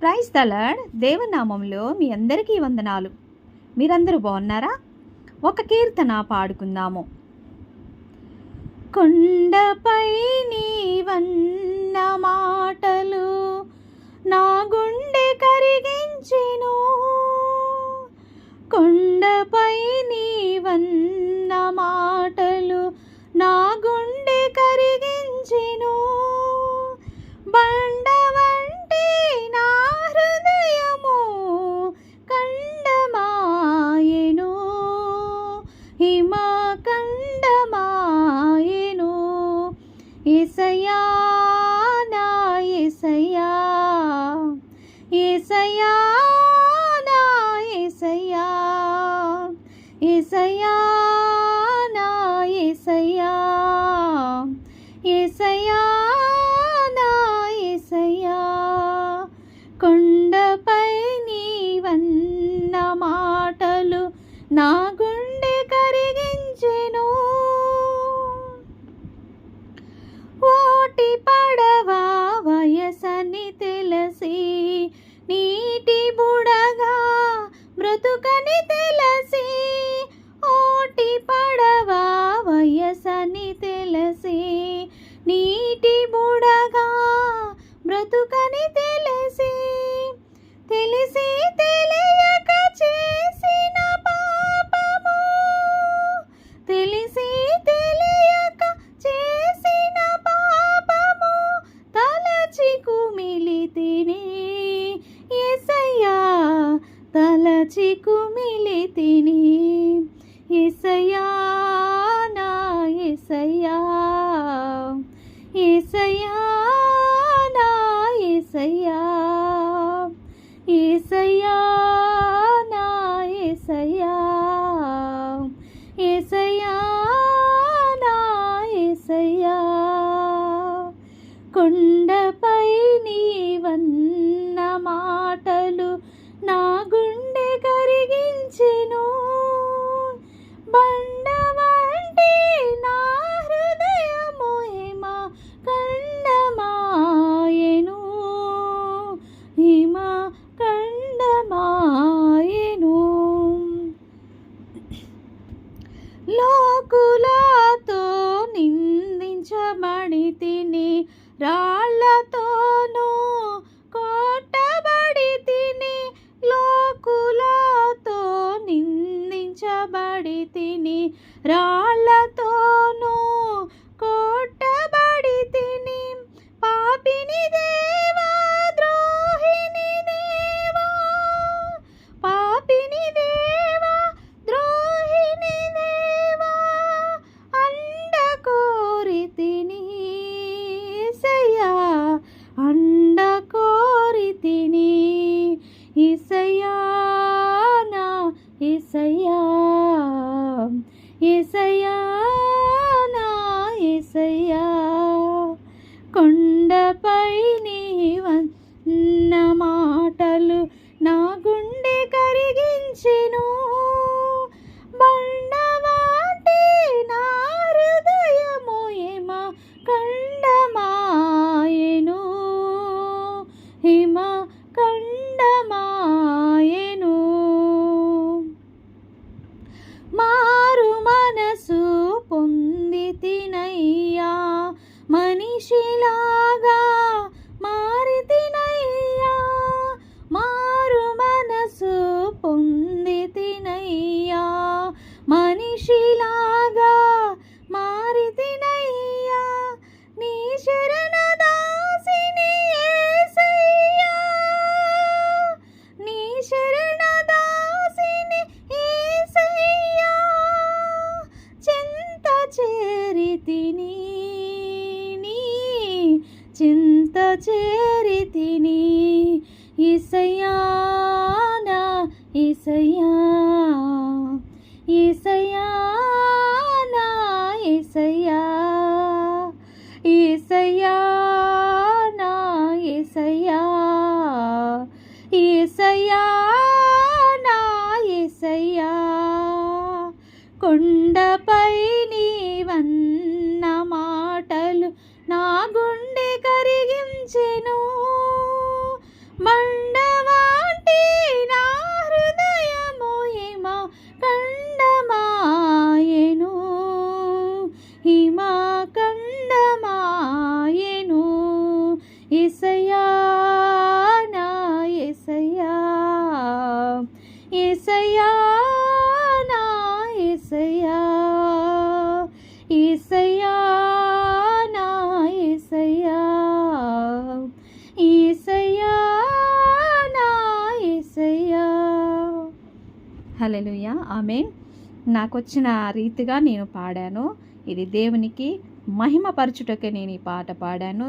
Praise తలడ్ దేవనామంలో మీ అందరికీ వందనాలు. మీరందరూ బాగున్నారా? ఒక కీర్తన పాడుకుందాము. కొండపై ఎసయా నా ఎసయా కొండపై నీవన్న మాటలు నా గుండె కరిగించెను. ఓటి పడవా వయసని తెలిసి నీ నీటి బుడగా బ్రతుకని తెలిసి తెలిసి తెలియక చేసిన పాపము. తెలిసి తెలియక చేసిన పాపము. తలచి కుమిలి తిని ఎసయ్యా తలచి కుమిలి తిని ఎసయ్యా తిని రాళ్ళతోనూ కొట్టబడి తిని లోకులతో నిందించబడి తిని రాళ్ళతో ভান্ড హిమ కండమాయెను మారు మనసు పొంది తినయ్యా మనిషిలాగా మారి తినయ్యా మారు మనసు పొంది తినయ్యా మనిషిలాగా చింత చేరి తిని ఈసయ్యా నా ఈసయ్యా ఈసయ్యా నా ఈసయ్యా ఈసయ్యా. కొండ హలెలుయ ఆమె నాకు వచ్చిన రీతిగా నేను పాడాను. ఇది దేవునికి మహిమపరచుటకే నేను ఈ పాట పాడాను.